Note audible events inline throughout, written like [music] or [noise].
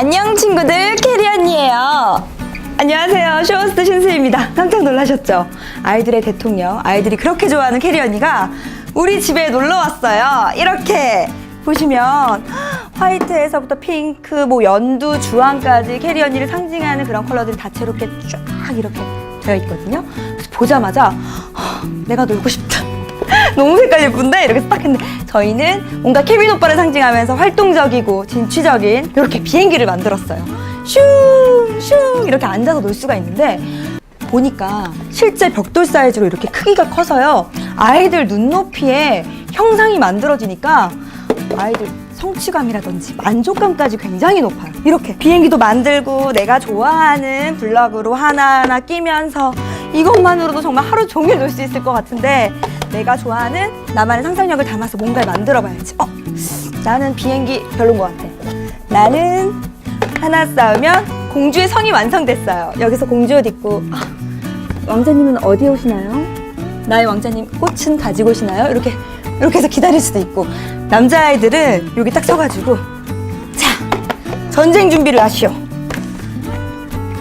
안녕 친구들 캐리 언니예요. 안녕하세요 쇼호스트 신수입니다. 깜짝 놀라셨죠? 아이들의 대통령, 아이들이 그렇게 좋아하는 캐리 언니가 우리 집에 놀러 왔어요. 이렇게 보시면 화이트에서부터 핑크, 뭐 연두, 주황까지 캐리 언니를 상징하는 그런 컬러들이 다채롭게 쫙 이렇게 되어 있거든요. 그래서 보자마자 헉, 내가 놀고 싶다. [laughs] 너무 색깔 예쁜데 이렇게 딱 했는데 저희는 뭔가 케빈 오빠를 상징하면서 활동적이고 진취적인 이렇게 비행기를 만들었어요. 슝 슝 이렇게 앉아서 놀 수가 있는데 보니까 실제 벽돌 사이즈로 이렇게 크기가 커서요. 아이들 눈높이에 형상이 만들어지니까 아이들 성취감이라든지 만족감까지 굉장히 높아요. 이렇게 비행기도 만들고 내가 좋아하는 블럭으로 하나하나 끼면서 이것만으로도 정말 하루 종일 놀 수 있을 것 같은데 내가 좋아하는 나만의 상상력을 담아서 뭔가를 만들어 봐야지. 어, 나는 비행기 별론 것 같아. 나는 하나 쌓으면 공주의 성이 완성됐어요. 여기서 공주 옷 입고 아, 왕자님은 어디에 오시나요? 나의 왕자님 꽃은 가지고 오시나요? 이렇게 이렇게 해서 기다릴 수도 있고 남자아이들은 여기 딱 서가지고 자 전쟁 준비를 하시오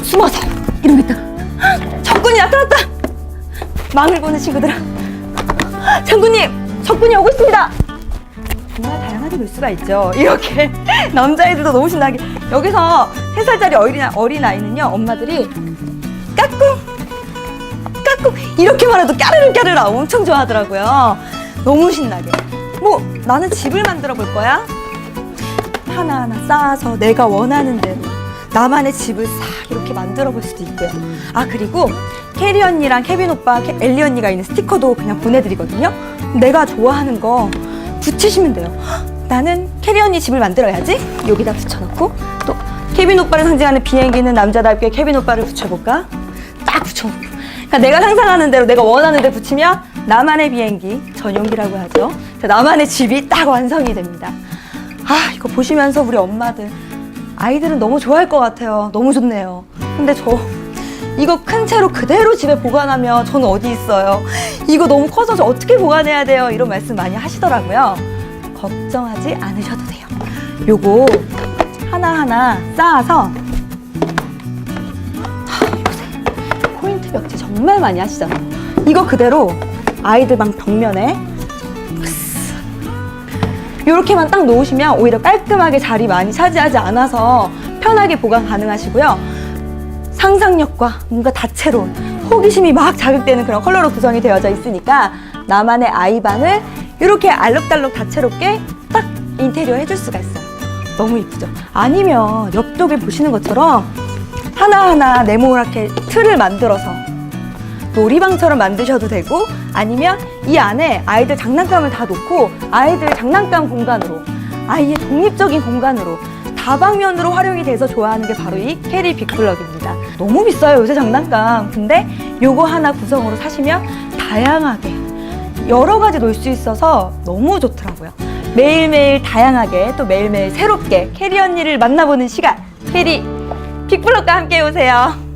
숨어서 이러고 있다가 헉, 적군이 나타났다 망을 보는 친구들아 장군님 적군이 오고 있습니다 정말 다양하게 놀 수가 있죠 이렇게 [laughs] 남자애들도 너무 신나게 여기서 세살짜리 어린, 어린아이는요 엄마들이 까꿍 까꿍 이렇게만 해도 까르르 까르르 엄청 좋아하더라고요. 너무 신나게. 뭐 나는 집을 만들어 볼 거야. 하나하나 쌓아서 내가 원하는 대로 나만의 집을 싹 이렇게 만들어 볼 수도 있고요. 아 그리고 캐리 언니랑 케빈 오빠, 캐- 엘리 언니가 있는 스티커도 그냥 보내드리거든요. 내가 좋아하는 거 붙이시면 돼요. 헉, 나는 캐리 언니 집을 만들어야지. 여기다 붙여놓고 또 케빈 오빠를 상징하는 비행기는 남자답게 케빈 오빠를 붙여볼까? 딱 붙여놓고. 그러니까 내가 상상하는 대로 내가 원하는 데 붙이면 나만의 비행기 전용기라고 하죠. 자, 나만의 집이 딱 완성이 됩니다. 아 이거 보시면서 우리 엄마들 아이들은 너무 좋아할 것 같아요. 너무 좋네요. 근데 저 이거 큰 채로 그대로 집에 보관하면 저는 어디 있어요? 이거 너무 커서 저 어떻게 보관해야 돼요? 이런 말씀 많이 하시더라고요. 걱정하지 않으셔도 돼요. 요거 하나하나 쌓아서 포인트 벽지 정말 많이 하시잖아요. 이거 그대로 아이들 방 벽면에 이렇게만 딱 놓으시면 오히려 깔끔하게 자리 많이 차지하지 않아서 편하게 보관 가능하시고요. 상상력과 뭔가 다채로운 호기심이 막 자극되는 그런 컬러로 구성이 되어져 있으니까 나만의 아이방을 이렇게 알록달록 다채롭게 딱 인테리어 해줄 수가 있어요. 너무 이쁘죠? 아니면 옆쪽에 보시는 것처럼 하나하나 네모나게 틀을 만들어서 놀이방처럼 만드셔도 되고 아니면 이 안에 아이들 장난감을 다 놓고 아이들 장난감 공간으로 아이의 독립적인 공간으로 다방면으로 활용이 돼서 좋아하는 게 바로 이 캐리 빅블럭입니다. 너무 비싸요 요새 장난감. 근데 요거 하나 구성으로 사시면 다양하게 여러 가지 놀 수 있어서 너무 좋더라고요. 매일매일 다양하게 또 매일매일 새롭게 캐리 언니를 만나보는 시간 캐리 빅블럭과 함께 오세요.